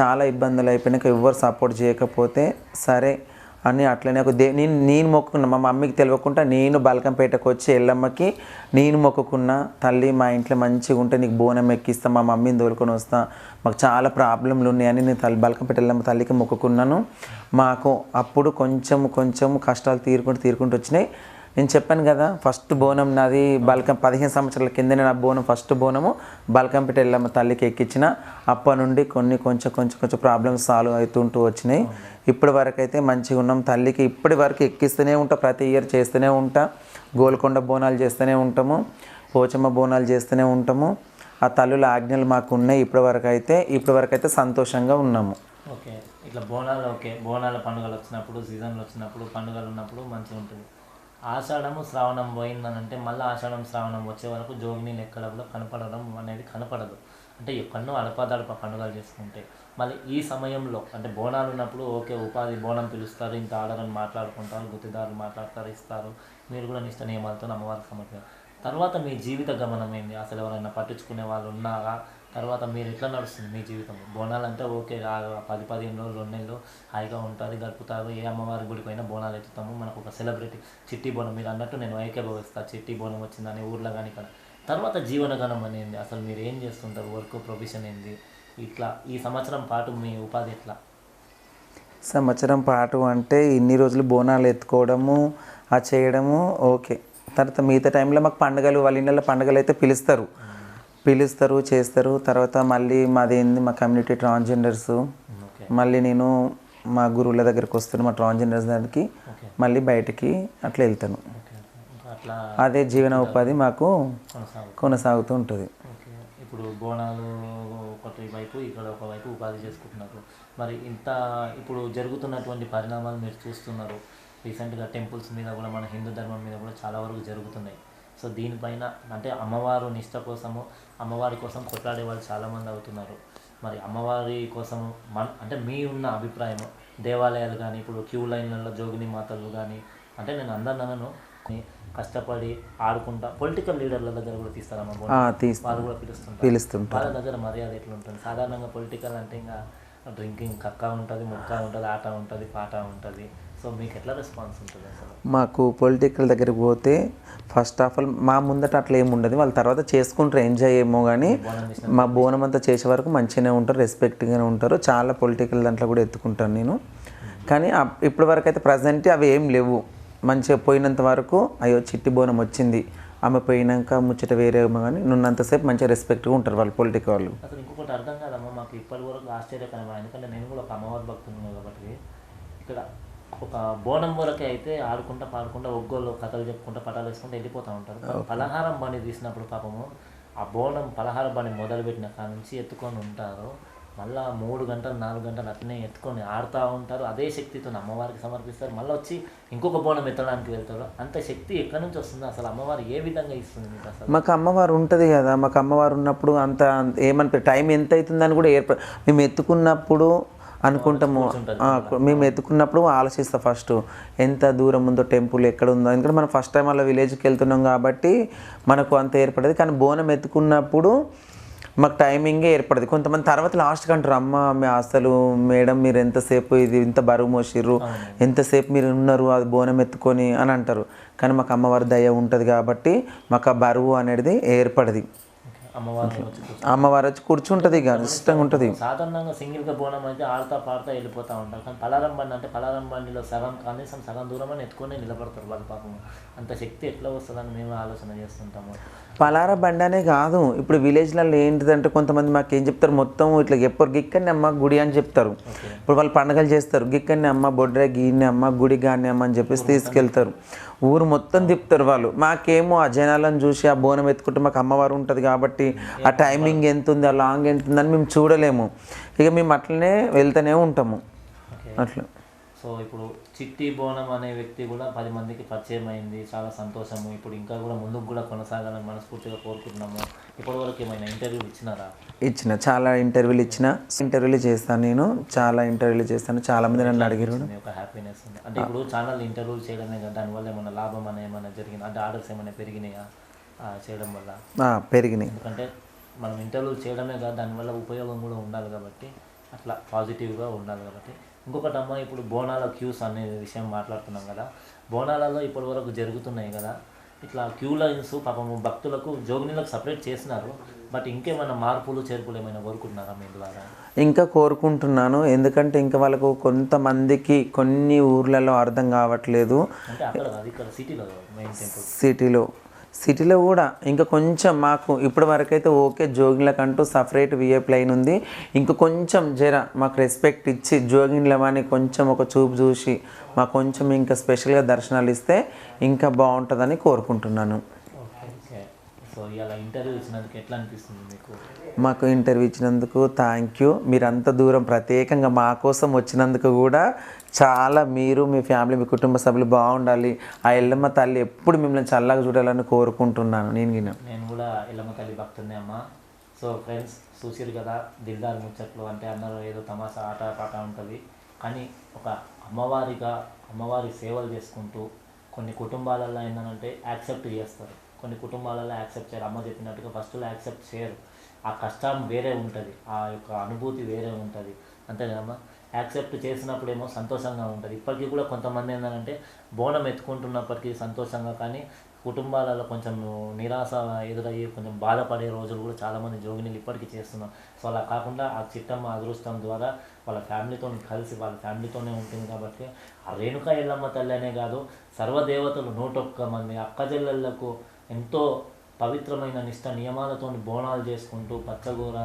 చాలా ఇబ్బందులు అయిపోయినాక ఎవ్వరు సపోర్ట్ చేయకపోతే సరే అని అట్లనే ఒక దే నేను నేను మొక్కుకున్నా మా మమ్మీకి తెలియకుండా నేను బలకంపేటకు వచ్చి ఎల్లమ్మకి నేను మొక్కుకున్నా తల్లి మా ఇంట్లో మంచిగా ఉంటే నీకు బోనం ఎక్కిస్తా మా మమ్మీని తోలుకొని వస్తా మాకు చాలా ప్రాబ్లంలు ఉన్నాయని నేను తల్లి బల్కంపేట ఎల్లమ్మ తల్లికి మొక్కుకున్నాను. మాకు అప్పుడు కొంచెం కొంచెం కష్టాలు తీరుకుంటూ తీరుకుంటూ వచ్చినాయి. నేను చెప్పాను కదా ఫస్ట్ బోనం నాది బల్కం పదిహేను సంవత్సరాల కిందనే నా బోనం ఫస్ట్ బోనము. బల్కంపేట ఎల్లమ్మ తల్లికి ఎక్కించిన అప్పటి నుండి కొన్ని కొంచెం కొంచెం కొంచెం ప్రాబ్లమ్స్ సాల్వ్ అవుతుంటూ వచ్చినాయి. ఇప్పటి వరకు అయితే మంచిగా ఉన్నాం. తల్లికి ఇప్పటి వరకు ఎక్కిస్తూనే ఉంటా ప్రతి ఇయర్ చేస్తూనే ఉంటా. గోల్కొండ బోనాలు చేస్తూనే ఉంటాము. పోచమ్మ బోనాలు చేస్తూనే ఉంటాము. ఆ తల్లుల ఆజ్ఞలు మాకు ఉన్నాయి ఇప్పటి వరకు అయితే. ఇప్పటి వరకు అయితే సంతోషంగా ఉన్నాము. ఓకే. ఇట్లా బోనాలు ఓకే. బోనాల పండుగలు వచ్చినప్పుడు సీజన్లు వచ్చినప్పుడు పండుగలు ఉన్నప్పుడు మంచిగా ఉంటుంది. ఆషాఢము శ్రావణం పోయిందని అంటే మళ్ళీ ఆషాఢం శ్రావణం వచ్చే వరకు జోగినీలు ఎక్కడ కనపడడం అనేది కనపడదు. అంటే ఎక్కడో అడపాదడప పండుగలు చేసుకుంటే. మళ్ళీ ఈ సమయంలో అంటే బోనాలు ఉన్నప్పుడు ఓకే ఉపాధి బోనం పిలుస్తారు ఇంత ఆర్డర్ మాట్లాడుకుంటారు గుత్తిదారులు మాట్లాడతారు ఇస్తారు. మీరు కూడా నిష్ట నియమాలతో అమ్మవారికి సమర్పించారు తర్వాత మీ జీవిత గమనం ఏంది? అసలు ఎవరైనా పట్టించుకునే వాళ్ళు ఉన్నారా? తర్వాత మీరు ఎట్లా నడుస్తుంది మీ జీవితం బోనాలు అంటే ఓకే పది పదిహేను రోజులు రెండు నెలలు హాయిగా ఉంటుంది గడుపుతారు. ఏ అమ్మవారి గుడికి అయినా బోనాలు ఎత్తుతాము. మనకు ఒక సెలబ్రిటీ చిట్టి బోనం. మీరు అన్నట్టు నేను ఐక్యభవిస్తా. చిట్టి బోనం వచ్చిందని ఊర్లో కానీ ఇక్కడ. తర్వాత జీవనగణం అనేది అసలు మీరు ఏం చేస్తుంటారు? వర్క్ ప్రొఫెషన్ ఏంది? ఇట్లా ఈ సంవత్సరం పాటు మీ ఉపాధి ఎట్లా? సంవత్సరం పాటు అంటే ఇన్ని రోజులు బోనాలు ఎత్తుకోవడము ఆ చేయడము ఓకే. తర్వాత మిగతా టైంలో మాకు పండుగలు వాళ్ళ ఇళ్ళలో పండుగలు అయితే పిలుస్తారు. పిలుస్తారు చేస్తారు. తర్వాత మళ్ళీ మాది ఏంది మా కమ్యూనిటీ ట్రాన్స్జెండర్స్. మళ్ళీ నేను మా గురువుల దగ్గరికి వస్తాను మా ట్రాన్స్జెండర్స్ ఓకే. మళ్ళీ బయటికి అట్లా వెళ్తాను. అదే జీవన ఉపాధి మాకు కొనసాగు కొనసాగుతూ ఉంటుంది. ఇప్పుడు బోనాలు వైపు ఇక్కడ ఒక వైపు ఉపాధి చేసుకుంటున్నారు. మరి ఇంత ఇప్పుడు జరుగుతున్నటువంటి పరిణామాలు మీరు చూస్తున్నారు. రీసెంట్గా టెంపుల్స్ మీద కూడా మన హిందూ ధర్మం మీద కూడా చాలా వరకు జరుగుతున్నాయి. సో దీనిపైన అంటే అమ్మవారు నిష్ట కోసము అమ్మవారి కోసం కొట్లాడే వాళ్ళు చాలామంది అవుతున్నారు. మరి అమ్మవారి కోసం మన అంటే మీ ఉన్న అభిప్రాయం దేవాలయాలు కానీ ఇప్పుడు క్యూ లైన్లలో జోగిని మాతలు కానీ అంటే నేను అందరినను కష్టపడి ఆడుకుంటా పొలిటికల్ లీడర్ల దగ్గర కూడా తీస్తారమ్మ వాళ్ళు కూడా పిలుస్తుంటారు. పిలుస్తుంటారు. వాళ్ళ దగ్గర మర్యాద ఎట్లా ఉంటుంది సాధారణంగా పొలిటికల్ అంటే ఇంకా డ్రింకింగ్ కక్క ఉంటుంది ముక్క ఉంటుంది ఆట ఉంటుంది పాట ఉంటుంది. సో మీకు ఎట్లా రెస్పాన్స్ ఉంటుంది అసలు? మాకు పొలిటికల్ దగ్గరికి పోతే ఫస్ట్ ఆఫ్ ఆల్ మా ముందట అట్లా ఏమి ఉండదు. వాళ్ళ తర్వాత చేసుకుంటారు ఎంజాయ్ ఏమో కానీ మా బోనం అంతా చేసే వరకు మంచిగానే ఉంటారు రెస్పెక్ట్గానే ఉంటారు. చాలా పొలిటికల్ దాంట్లో కూడా ఎత్తుకుంటాను నేను. కానీ ఇప్పటి వరకు అయితే ప్రజెంట్ అవి ఏం లేవు. మంచిగా పోయినంత వరకు అయ్యో చిట్టి బోనం వచ్చింది. ఆమె పోయినాక ముచ్చట వేరే కానీ నున్నంతసేపు మంచిగా రెస్పెక్ట్గా ఉంటారు వాళ్ళు పొలిటికల్ వాళ్ళు. అసలు ఇంకొకటి అర్థం కాదమ్మా మాకు ఇప్పటి వరకు ఆశ్చర్యకరమైన ఎందుకంటే నేను కూడా ఒక అమ్మవారి భక్తుని కాబట్టి ఇక్కడ ఒక బోనం వరకే అయితే ఆడుకుంటా పాడుకుంటా ఒగ్గోళ్ళు కథలు చెప్పుకుంటా పటాలు వేసుకుంటూ వెళ్ళిపోతూ ఉంటారు. పలహారం బండి తీసినప్పుడు పాపము ఆ బోనం పలహార బండి మొదలుపెట్టిన కాడ నుంచి ఎత్తుకొని ఉంటారు. మళ్ళా మూడు గంటలు నాలుగు గంటలు అట్లనే ఎత్తుకొని ఆడుతూ ఉంటారు. అదే శక్తితో అమ్మవారికి సమర్పిస్తారు. మళ్ళీ వచ్చి ఇంకొక బోనం ఎత్తడానికి వెళ్తారు. అంత శక్తి ఎక్కడి నుంచి వస్తుంది అసలు అమ్మవారు ఏ విధంగా ఇస్తుంది మీకు అసలు? మాకు అమ్మవారు ఉంటుంది కదా. మాకు అమ్మవారు ఉన్నప్పుడు అంత ఏమనిపి టైం ఎంత అవుతుందని కూడా ఏర్ప మేము ఎత్తుకున్నప్పుడు అనుకుంటాము. మేము ఎత్తుకున్నప్పుడు ఆలోచిస్తాం ఫస్ట్ ఎంత దూరం ఉందో టెంపుల్ ఎక్కడ ఉందో. ఎందుకంటే మనం ఫస్ట్ టైం అలా విలేజ్కి వెళ్తున్నాం కాబట్టి మనకు అంత ఏర్పడదు. కానీ బోనం ఎత్తుకున్నప్పుడు మాకు టైమింగే ఏర్పడదు. కొంతమంది తర్వాత లాస్ట్కి అంటారు అమ్మ మీ అసలు మేడం మీరు ఎంతసేపు ఇది ఇంత బరువు మోసిర్రు. ఎంతసేపు మీరు ఉన్నారు అది బోనం ఎత్తుకొని అని అంటారు. కానీ మాకు అమ్మవారి దయ ఉంటుంది కాబట్టి మాకు ఆ బరువు అనేది ఏర్పడది. అమ్మవారు వచ్చి కూర్చుంటుంది ఇక ఇష్టంగా ఉంటుంది. సాధారణంగా సింగిల్గా బోనం అయితే ఆడుతా పాడుతా వెళ్ళిపోతూ ఉంటారు. కానీ పలారం బండి అంటే పలారం బండిలో సగం కనీసం సగం దూరం అని ఎత్తుకొని నిలబడతారు వాళ్ళు పాపం. అంత శక్తి ఎట్లా వస్తుందని మేము ఆలోచన చేస్తుంటాము. పలార బండి అనే కాదు. ఇప్పుడు విలేజ్లలో ఏంటిదంటే కొంతమంది మాకు ఏం చెప్తారు? మొత్తం ఇట్లా ఎప్పుడు గిక్కని అమ్మ గుడి అని చెప్తారు. ఇప్పుడు వాళ్ళు పండగలు చేస్తారు. గిక్కని అమ్మ బొడ్రే గీని అమ్మ గుడి గాని అమ్మ అని చెప్పేసి తీసుకెళ్తారు. ఊరు మొత్తం తిప్పుతారు వాళ్ళు. మాకేమో ఆ జనాలను చూసి ఆ బోనం ఎత్తుకుంటే మాకు అమ్మవారు ఉంటుంది కాబట్టి ఆ టైమింగ్ ఎంత ఉంది ఆ లాంగ్ ఎంత ఉందని మేము చూడలేము. ఇక మేము అట్లనే వెళ్తూనే ఉంటాము. అట్లా. సో ఇప్పుడు చిట్టి బోనం అనే వ్యక్తి కూడా పది మందికి పరిచయం అయింది చాలా సంతోషము. ఇప్పుడు ఇంకా కూడా ముందుకు కూడా కొనసాగాలని మనస్ఫూర్తిగా కోరుకుంటున్నాము. ఇప్పటి వరకు ఏమైనా ఇంటర్వ్యూ ఇచ్చినారా? ఇచ్చిన చాలా ఇంటర్వ్యూలు ఇచ్చిన. ఇంటర్వ్యూలు చేస్తాను నేను చాలా ఇంటర్వ్యూలు చేస్తాను. చాలా మంది నన్ను అడిగారు యొక్క హ్యాపీనెస్ ఉంది. అంటే ఇప్పుడు ఛానల్ ఇంటర్వ్యూలు చేయడమే కదా దానివల్ల ఏమైనా లాభం అని ఏమైనా జరిగింది? అంటే ఆర్డర్స్ ఏమైనా పెరిగినాయా? చేయడం వల్ల? పెరిగినాయి. ఎందుకంటే మనం ఇంటర్వ్యూలు చేయడమే కాదు దానివల్ల ఉపయోగం కూడా ఉండాలి కాబట్టి అట్లా పాజిటివ్గా ఉండాలి కాబట్టి. ఇంకొకటి అమ్మ ఇప్పుడు బోనాల క్యూస్ అనే విషయం మాట్లాడుతున్నాం కదా. బోనాలలో ఇప్పటి వరకు జరుగుతున్నాయి కదా. ఇట్లా క్యూ లైన్స్ పాపము భక్తులకు జోగినీలకు సపరేట్ చేసినారు. బట్ ఇంకేమైనా మార్పులు చేర్పులు ఏమైనా కోరుకుంటున్నారా మీ ద్వారా? ఇంకా కోరుకుంటున్నాను. ఎందుకంటే ఇంకా వాళ్ళకు కొంతమందికి కొన్ని ఊర్లలో అర్థం కావట్లేదు. అంటే అక్కడ సిటీలో మెయిన్ టెంపుల్ సిటీలో కూడా ఇంకా కొంచెం మాకు ఇప్పటి వరకైతే ఓకే జోగిన్లకంటూ సపరేట్ విఐపి లైన్ ఉంది. ఇంకా కొంచెం జర మాకు రెస్పెక్ట్ ఇచ్చి జోగిన్లమని కొంచెం ఒక చూపు చూసి మాకు కొంచెం ఇంకా స్పెషల్గా దర్శనాలు ఇస్తే ఇంకా బాగుంటుందని కోరుకుంటున్నాను. సో ఇలా ఇంటర్వ్యూ ఇచ్చినందుకు ఎట్లా అనిపిస్తుంది మీకు? మాకు ఇంటర్వ్యూ ఇచ్చినందుకు థ్యాంక్ యూ మీరు అంత దూరం ప్రత్యేకంగా మా కోసం వచ్చినందుకు కూడా చాలా మీరు మీ ఫ్యామిలీ మీ కుటుంబ సభ్యులు బాగుండాలి. ఆ ఎల్లమ్మ తల్లి ఎప్పుడు మిమ్మల్ని చల్లగా చూడాలని కోరుకుంటున్నాను. నేను గిన. నేను కూడా ఎల్లమ్మ తల్లి భక్తున్నే అమ్మ. సో ఫ్రెండ్స్ చూసిరు కదా దిల్దార్ ముచ్చట్లు అంటే అందరూ ఏదో తమాషా ఆట పాట ఉంటుంది. కానీ ఒక అమ్మవారిగా అమ్మవారి సేవలు చేసుకుంటూ కొన్ని కుటుంబాలలో ఏంటంటే యాక్సెప్ట్ చేస్తారు. కొన్ని కుటుంబాలలో యాక్సెప్ట్ చేయరు. అమ్మ చెప్పినట్టుగా ఫస్ట్లో యాక్సెప్ట్ చేయరు. ఆ కష్టం వేరే ఉంటుంది ఆ యొక్క అనుభూతి వేరే ఉంటుంది. అంతే కదమ్మా యాక్సెప్ట్ చేసినప్పుడేమో సంతోషంగా ఉంటుంది. ఇప్పటికీ కూడా కొంతమంది ఏంటంటే బోనం ఎత్తుకుంటున్నప్పటికీ సంతోషంగా కానీ కుటుంబాలలో కొంచెం నిరాశ ఎదురయ్యి కొంచెం బాధపడే రోజులు కూడా చాలామంది జోగినీలు ఇప్పటికీ చేస్తున్నారు. సో అలా కాకుండా ఆ చిట్టమ్మ అదృష్టం ద్వారా వాళ్ళ ఫ్యామిలీతో కలిసి వాళ్ళ ఫ్యామిలీతోనే ఉంటుంది కాబట్టి ఆ రేణుకా ఎల్లమ్మ తల్లి అనే కాదు సర్వదేవతలు నూట ఒక్క మంది అక్కజెల్లలకు ఎంతో పవిత్రమైన నిష్ట నియమాలతో బోనాలు చేసుకుంటూ పచ్చగూర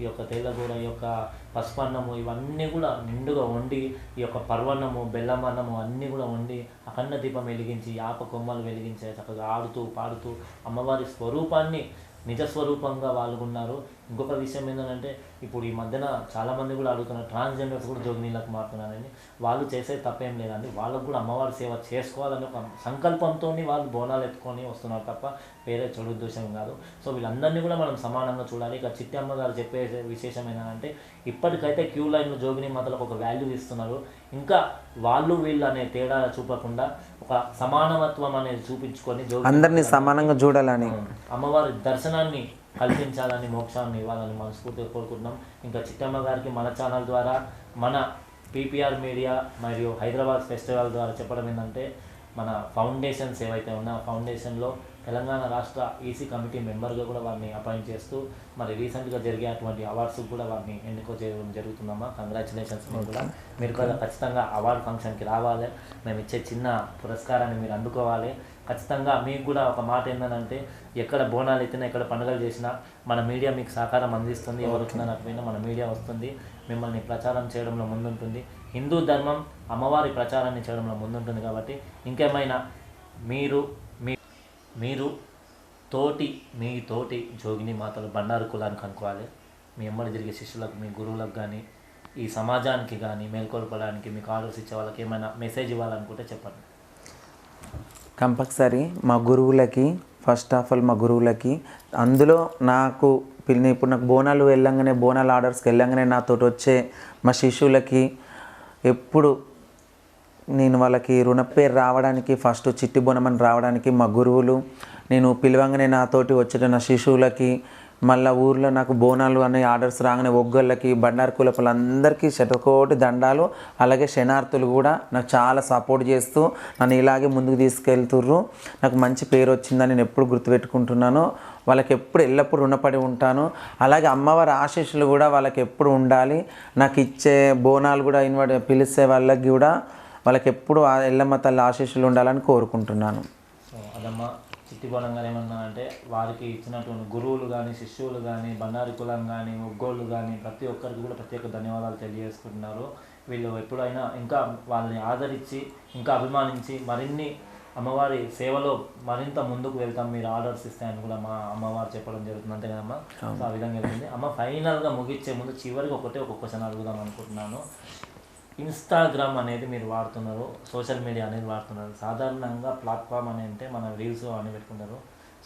ఈ యొక్క తెల్లగూర ఈ యొక్క పసుపన్నము ఇవన్నీ కూడా నిండుగా వండి ఈ యొక్క పర్వన్నము బెల్లమన్నము అన్నీ కూడా వండి అఖండ దీపం వెలిగించి యాప కొమ్మలు వెలిగించే చక్కగా ఆడుతూ పాడుతూ అమ్మవారి స్వరూపాన్ని నిజ స్వరూపంగా పాల్గొన్నారు ఇంకొక విషయం ఏంటంటే ఇప్పుడు ఈ మధ్యన చాలామంది కూడా అడుగుతున్నారు ట్రాన్స్జెండర్స్ కూడా జోగినీలకు మారుతున్నారని. వాళ్ళు చేసే తప్పేం లేదండి. వాళ్ళకు కూడా అమ్మవారి సేవ చేసుకోవాలని ఒక సంకల్పంతో వాళ్ళు బోనాలు ఎత్తుకొని వస్తున్నారు తప్ప వేరే చెడు ఉద్దేశం కాదు. సో వీళ్ళందరినీ కూడా మనం సమానంగా చూడాలి. ఇక చిట్టి అమ్మగారు చెప్పే విశేషం ఏంటంటే ఇప్పటికైతే క్యూ లైన్ జోగిని మాతలకు ఒక వాల్యూ ఇస్తున్నారు. ఇంకా వాళ్ళు వీళ్ళు అనే తేడా చూపకుండా ఒక సమానత్వం అనేది చూపించుకొని అందరినీ సమానంగా చూడాలని. అమ్మవారి దర్శనాన్ని కల్పించాలని మోక్షాన్ని ఇవ్వాలని మనస్ఫూర్తిగా కోరుకుంటున్నాం. ఇంకా చిట్టమ్మ గారికి మన ఛానల్ ద్వారా మన పీపీఆర్ మీడియా మరియు హైదరాబాద్ ఫెస్టివల్ ద్వారా చెప్పడం ఏంటంటే మన ఫౌండేషన్స్ ఏవైతే ఉన్నాయో ఫౌండేషన్లో తెలంగాణ రాష్ట్ర ఈసీ కమిటీ మెంబర్గా కూడా వారిని అపాయింట్ చేస్తూ మరి రీసెంట్గా జరిగే అటువంటి అవార్డ్స్కి కూడా వారిని ఎన్నికో చేయడం జరుగుతుందమ్మా. కంగ్రాచులేషన్స్ మీరు కూడా. మీరు కూడా ఖచ్చితంగా అవార్డు ఫంక్షన్కి రావాలి. మేము ఇచ్చే చిన్న పురస్కారాన్ని మీరు అందుకోవాలి. ఖచ్చితంగా మీకు కూడా ఒక మాట ఏంటంటే ఎక్కడ బోనాలు ఎత్తినా ఎక్కడ పండుగలు చేసినా మన మీడియా మీకు సహకారం అందిస్తుంది. ఎవరు నాకు మన మీడియా వస్తుంది. మిమ్మల్ని ప్రచారం చేయడంలో ముందుంటుంది. హిందూ ధర్మం అమ్మవారి ప్రచారాన్ని చేయడంలో ముందుంటుంది కాబట్టి ఇంకేమైనా మీరు మీ మీరు తోటి మీ తోటి జోగిని మాతలు బండారు కులానికి అనుకోవాలి. మీ అమ్మడి తిరిగే శిష్యులకు మీ గురువులకు కానీ ఈ సమాజానికి కానీ మేల్కొల్పడానికి మీకు ఆర్డర్స్ ఇచ్చే వాళ్ళకి ఏమైనా మెసేజ్ ఇవ్వాలనుకుంటే చెప్పండి. కంపల్సరీ మా గురువులకి ఫస్ట్ ఆఫ్ ఆల్ మా గురువులకి అందులో నాకు పిల్ల ఇప్పుడు నాకు బోనాలు వెళ్ళంగానే బోనాలు ఆర్డర్స్కి వెళ్ళంగానే నాతో వచ్చే మా శిష్యులకి ఎప్పుడు నేను వాళ్ళకి రుణపేరు రావడానికి ఫస్ట్ చిట్టి బోనమని రావడానికి మా గురువులు నేను పిలవంగానే నాతోటి వచ్చిన నా శిశువులకి మళ్ళీ ఊర్లో నాకు బోనాలు అనే ఆర్డర్స్ రాగానే ఒగ్గళ్ళకి బండారు కులపలందరికీ శతకోటి దండాలు అలాగే శనార్థులు కూడా నాకు చాలా సపోర్ట్ చేస్తూ నన్ను ఇలాగే ముందుకు తీసుకెళ్తుర్రు. నాకు మంచి పేరు వచ్చిందని నేను ఎప్పుడు గుర్తుపెట్టుకుంటున్నాను. వాళ్ళకి ఎప్పుడు ఎల్లప్పుడూ రుణపడి ఉంటాను. అలాగే అమ్మవారి ఆశీస్సులు కూడా వాళ్ళకి ఎప్పుడు ఉండాలి. నాకు ఇచ్చే బోనాలు కూడా ఇన్వైట్ పిలిచే వాళ్ళకి కూడా వాళ్ళకి ఎప్పుడు ఎల్లమ్మ తల్లి ఆశీస్సులు ఉండాలని కోరుకుంటున్నాను. అదమ్మా చిట్టి బోనంగా ఏమన్నా అంటే వారికి ఇచ్చినటువంటి గురువులు కానీ శిష్యులు కానీ బండారి కులం కానీ ఒగ్గోళ్ళు కానీ ప్రతి ఒక్కరికి కూడా ప్రత్యేక ధన్యవాదాలు తెలియజేసుకుంటున్నారు. వీళ్ళు ఎప్పుడైనా ఇంకా వాళ్ళని ఆదరించి ఇంకా అభిమానించి మరిన్ని అమ్మవారి సేవలో మరింత ముందుకు వెళ్తాం మీరు ఆర్డర్స్ ఇస్తాయని కూడా మా అమ్మవారు చెప్పడం జరుగుతుంది. అంతే కదమ్మా? సో ఆ విధంగా వెళ్తుంది అమ్మ ఫైనల్గా ముగించే ముందు చివరికి ఒకటే ఒక క్వశ్చన్ అడుగుదాం అనుకుంటున్నాను. ఇన్స్టాగ్రామ్ అనేది మీరు వాడుతున్నారు సోషల్ మీడియా అనేది వాడుతున్నారు. సాధారణంగా ప్లాట్ఫామ్ అని అంటే మన రీల్స్ అని పెట్టుకుంటారు.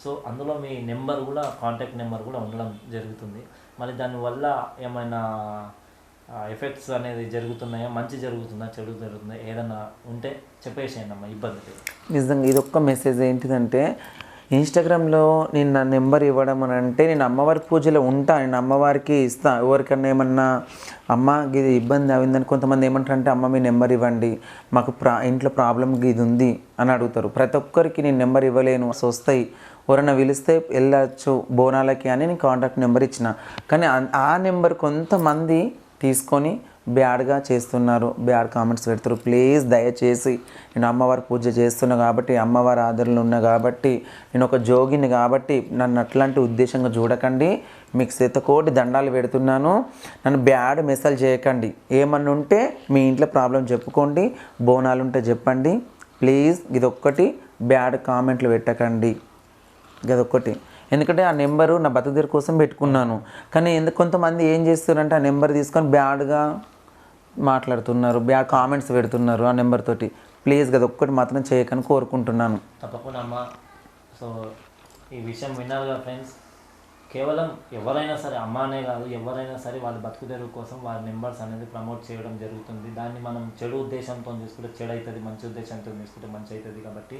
సో అందులో మీ నెంబర్ కూడా కాంటాక్ట్ నెంబర్ కూడా ఉండడం జరుగుతుంది. మరి దానివల్ల ఏమైనా ఎఫెక్ట్స్ అనేది జరుగుతున్నాయా? మంచి జరుగుతుందా? చెడు జరుగుతుందా? ఏదైనా ఉంటే చెప్పేసేయండి అమ్మా ఇబ్బంది నిజంగా ఇది ఒక్క మెసేజ్ ఏంటిదంటే ఇన్స్టాగ్రామ్లో నేను నా నెంబర్ ఇవ్వడం అని అంటే నేను అమ్మవారి పూజలో ఉంటా నేను అమ్మవారికి ఇస్తా. ఎవరికన్నా ఏమన్నా అమ్మ ఇది ఇబ్బంది అయిందని కొంతమంది ఏమంటారంటే అమ్మ మీ నెంబర్ ఇవ్వండి. మాకు ప్రా ఇంట్లో ప్రాబ్లం ఇది ఉంది అని అడుగుతారు. ప్రతి ఒక్కరికి నేను నెంబర్ ఇవ్వలేను. వస్తాయి. ఎవరైనా పిలిస్తే వెళ్ళచ్చు బోనాలకి అని నేను కాంటాక్ట్ నెంబర్ ఇచ్చిన. కానీ ఆ నెంబర్ కొంతమంది తీసుకొని బ్యాడ్గా చేస్తున్నారు. బ్యాడ్ కామెంట్స్ పెడతారు. ప్లీజ్ దయచేసి నేను అమ్మవారి పూజ చేస్తున్నా కాబట్టి అమ్మవారి ఆదరణలు ఉన్నా కాబట్టి నేను ఒక జోగిని కాబట్టి నన్ను అట్లాంటి ఉద్దేశంగా చూడకండి. మీకు శతకోటి దండాలు పెడుతున్నాను. నన్ను బ్యాడ్ మెసేజ్ చేయకండి. ఏమన్నా ఉంటే మీ ఇంట్లో ప్రాబ్లం చెప్పుకోండి. బోనాలు ఉంటే చెప్పండి. ప్లీజ్ ఇది ఒక్కటి బ్యాడ్ కామెంట్లు పెట్టకండి. ఇదొక్కటి. ఎందుకంటే ఆ నెంబరు నా బతుకుదేరు కోసం పెట్టుకున్నాను. కానీ ఎందుకు కొంతమంది ఏం చేస్తారంటే ఆ నెంబర్ తీసుకొని బ్యాడ్గా మాట్లాడుతున్నారు బ్యాడ్ కామెంట్స్ పెడుతున్నారు ఆ నెంబర్ తోటి. ప్లీజ్ కదా ఒక్కటి మాత్రం చేయకని కోరుకుంటున్నాను. తప్పకుండా అమ్మా. సో ఈ విషయం విన్నారు కదా ఫ్రెండ్స్ కేవలం ఎవరైనా సరే అమ్మానే కాదు ఎవరైనా సరే వాళ్ళ బతుకు తెరువు కోసం వాళ్ళ నెంబర్స్ అనేది ప్రమోట్ చేయడం జరుగుతుంది. దాన్ని మనం చెడు ఉద్దేశంతో తీసుకుంటే చెడు అవుతుంది మంచి ఉద్దేశంతో తీసుకుంటే మంచి అవుతుంది కాబట్టి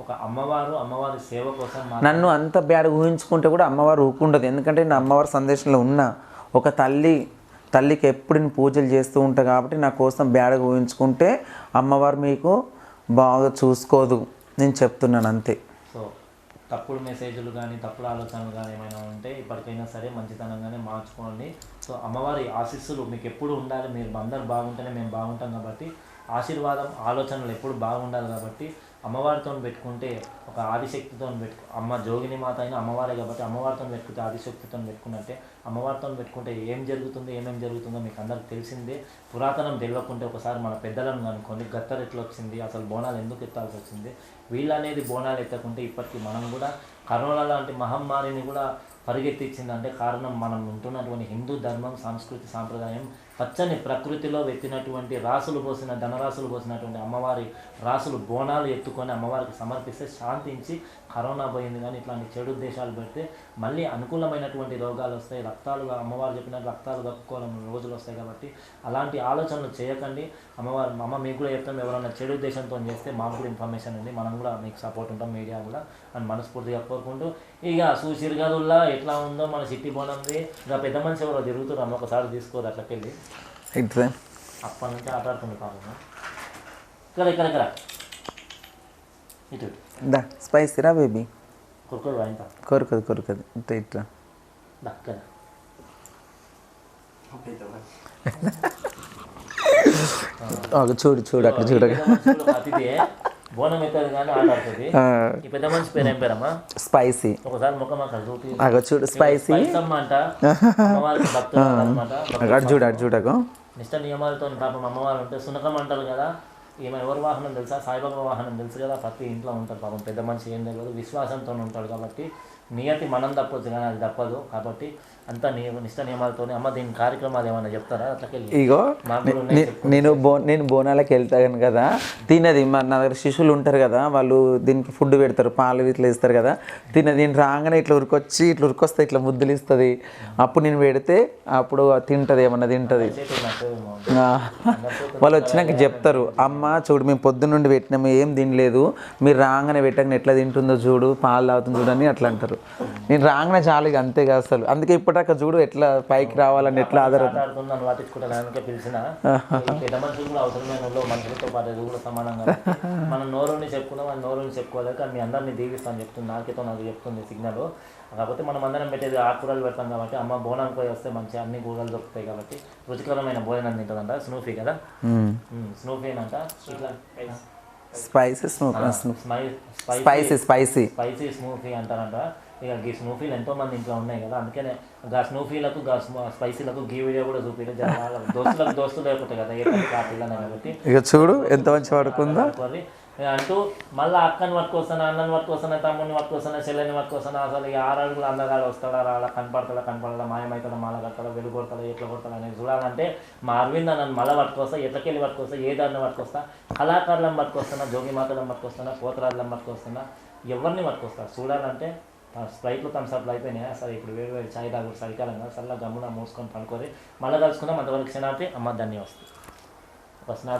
ఒక అమ్మవారు అమ్మవారి సేవ కోసం నన్ను అంత బ్యాడ్ ఊహించుకుంటే కూడా అమ్మవారు ఊకుండదు ఎందుకంటే నేను అమ్మవారి సందేశంలో ఉన్నా. ఒక తల్లి తల్లికి ఎప్పుడు నేను పూజలు చేస్తూ ఉంటా కాబట్టి నా కోసం బ్యాడ్గా ఊహించుకుంటే అమ్మవారు మీకు బాగా చూసుకోదు. నేను చెప్తున్నాను అంతే. సో తప్పుడు మెసేజ్లు కానీ తప్పుడు ఆలోచనలు కానీ ఏమైనా ఉంటే ఇప్పటికైనా సరే మంచితనంగానే మార్చుకోండి. సో అమ్మవారి ఆశీస్సులు మీకు ఎప్పుడు ఉండాలి మీరు అందరు బాగుంటేనే మేము బాగుంటాం కాబట్టి ఆశీర్వాదం ఆలోచనలు ఎప్పుడు బాగుండాలి కాబట్టి అమ్మవారితో పెట్టుకుంటే ఒక ఆదిశక్తితో పెట్టు అమ్మ జోగిని మాత అయినా అమ్మవారే కాబట్టి అమ్మవారితో పెట్టుకుంటే ఆదిశక్తితో పెట్టుకున్నట్టే అమ్మవారితో పెట్టుకుంటే ఏం జరుగుతుందో ఏమేం జరుగుతుందో మీకు అందరికి తెలిసిందే. పురాతనం తెలియకుంటే ఒకసారి మన పెద్దలను అనుకోండి గత్తర్ ఎట్లా వచ్చింది అసలు బోనాలు ఎందుకు ఎత్తాల్సి వచ్చింది వీళ్ళు అనేది బోనాలు ఎత్తకుంటే ఇప్పటికీ మనం కూడా కరోనా లాంటి మహమ్మారిని కూడా పరిగెత్తించిందంటే కారణం మనం ఉంటున్నటువంటి హిందూ ధర్మం సంస్కృతి సాంప్రదాయం పచ్చని ప్రకృతిలో వెత్తినటువంటి రాసులు పోసిన ధనరాసులు పోసినటువంటి అమ్మవారి రాసులు బోనాలు ఎత్తుకొని అమ్మవారికి సమర్పిస్తే శాంతించి కరోనా పోయింది కానీ ఇట్లాంటి చెడు ఉద్దేశాలు పెడితే మళ్ళీ అనుకూలమైనటువంటి రోగాలు వస్తాయి. రక్తాలు అమ్మవారు చెప్పినట్టు రక్తాలు కప్పుకోవాలని రోజులు వస్తాయి కాబట్టి అలాంటి ఆలోచనలు చేయకండి. అమ్మవారు అమ్మ మీకు కూడా చెప్తాం ఎవరైనా చెడు ఉద్దేశంతో చేస్తే మాకు కూడా ఇన్ఫర్మేషన్ ఉంది మనం కూడా మీకు సపోర్ట్ ఉంటాం మీడియా కూడా. అని మనస్ఫూర్తిగా కోరుకుంటూ ఇక సూసిరిగదుల్లా ఎట్లా ఉందో మన సిట్టి బోనంది. ఇంకా పెద్ద మనిషి ఎవరో తిరుగుతున్నాం ఒకసారి తీసుకోరు అట్లకెళ్ళి. వెళ్ళి ఇట్లా అప్పటి నుంచి ఆటాడుతుంది పాపం ఇక్కడ ఇక్కడ ఇక్కడ ఇటు ఇటు దా స్పైసీ రా బేబీ కురుకురు వాయింత కొరకదు కొరకదు ఇట్లా ఇట్లా దక్కన ఒక చూడు చూడు అక్కడ చూడు అతిథి బోనం ఎత్తది కానీ ఆటాడుతుంది ఈ పెద్ద మనిషి పేరు ఏం పేరమ్మా స్పైసీ ఒకసారి ముఖం అక్కడ చూపి అగ చూడు స్పైసీ పైసమ్మ అంట అమ్మవారికి భక్తులు అనమాట అటు చూడు అటు చూడకు నిష్ట నియమాలతో పాపం అమ్మవారు ఉంటే సునకం అంటారు కదా. ఈమె ఎవరి వాహనం తెలుసా? సాయిబాబా వాహనం తెలుసు కదా. ప్రతి ఇంట్లో ఉంటారు పాపం. పెద్ద మనిషి ఏం తెలియదు. విశ్వాసంతో ఉంటాడు కాబట్టి నియతి మనం తప్పొచ్చు కానీ అది తప్పదు. కాబట్టి అంతా నిష్ట నియమాలతోనే అమ్మ దీని కార్యక్రమాలు ఏమైనా చెప్తారా? అట్లకెళ్ళి ఇగో నేను బో నేను బోనాలకు వెళ్తాను కదా తినది మా నా దగ్గర శిష్యులు ఉంటారు కదా వాళ్ళు దీనికి ఫుడ్ పెడతారు పాలు ఇట్లా ఇస్తారు కదా తినది నేను రాగానే ఇట్లా ఉరికొచ్చి ఇట్లా ఉరికొస్తే ఇట్లా ముద్దులు ఇస్తుంది. అప్పుడు నేను పెడితే అప్పుడు తింటది ఏమన్నా తింటది. వాళ్ళు వచ్చినాక చెప్తారు అమ్మ చూడు మేము పొద్దున్న నుండి పెట్టినాము ఏం తినలేదు మీరు రాగానే పెట్టక ఎట్లా తింటుందో చూడు పాలు తాగుతుంది చూడని అట్లా అంటారు. నేను రాగానే చాలు ఇక అంతే కాదు అసలు. అందుకే ఇప్పటిదాకా చూడు ఎట్లా పైకి రావాలని ఎట్లా ఆధార ఆటాడుతుందని పట్టించుకోవడానికి పిలిచిన. పెద్ద మనుషులు కూడా అవసరమైన మనుషులతో పాటు అది కూడా సమానంగా మనం నోరుని చెప్పుకున్నాం అది నోరుని చెప్పుకోలేక మీ అందరినీ దీవిస్తాను చెప్తుంది. నాకేతో నాకు చెప్తుంది సిగ్నల్. కాకపోతే మనం అందరం పెట్టేది ఆకుకూరలు పెడతాం కాబట్టి అమ్మ బోనం పోయి వస్తే మంచిగా అన్ని కూరలు దొరుకుతాయి కాబట్టి రుచికరమైన భోజనం తింటుందంట స్నూఫీ కదా? స్నూఫీ అంట ఇట్లా స్పైసెస్ స్మై స్పైసీ స్పైసీ స్పైసీ స్నూఫీ అంటారంట. ఇక గీ స్నూఫీలు ఎంతో మంది ఇంట్లో ఉన్నాయి కదా అందుకనే గా స్నూఫీలకు గా స్పైసీలకు గీ వీడియో కూడా చూపించే వాళ్ళ దోస్తులకు దోస్తులు లేకపోతే కదా ఏ కాపిల్లనే కాబట్టి ఇక చూడు ఎంత మంచి పడుకుందో. అంటూ మళ్ళీ అక్కని పట్టుకొస్తాను అన్నని పట్టుకొస్తాను తమ్ముని పట్టుకొస్తాను చెల్లెని పట్టుకొస్తాను అసలు ఈ ఆరు అడుగులు అందగాడు వస్తాడా రాడా కనపడతాడా కనపడదా మాయమవుతాడా మాల కట్టాడా వెలుగు కొడతాడా ఎట్లా కొడతాడా అనేది చూడాలంటే మా అరవింద్ నన్ను మళ్ళీ పట్టుకొస్తా ఎట్లకెళ్ళి పట్టుకొస్తా ఏ దాన్ని పట్టుకొస్తా కళాకారులను పట్టుకొస్తానా జోగి మాతలను పట్టుకొస్తానా పోతరాజులను పట్టుకొస్తానా ఎవరిని పట్టుకొస్తా? చూడాలంటే స్ప్రైట్లు థమ్స్అప్లు అయిపోయినాయి? సరే ఇప్పుడు వేడి వేడి చాయ్ తాగు చలికాలం కదా సరళ గమ్మున మూసుకొని పనుకోరి మళ్ళీ కలుసుకుందాం. అంతవరకు క్షణార్థి అమ్మ ధన్యవాదాలు. ఒక స్నా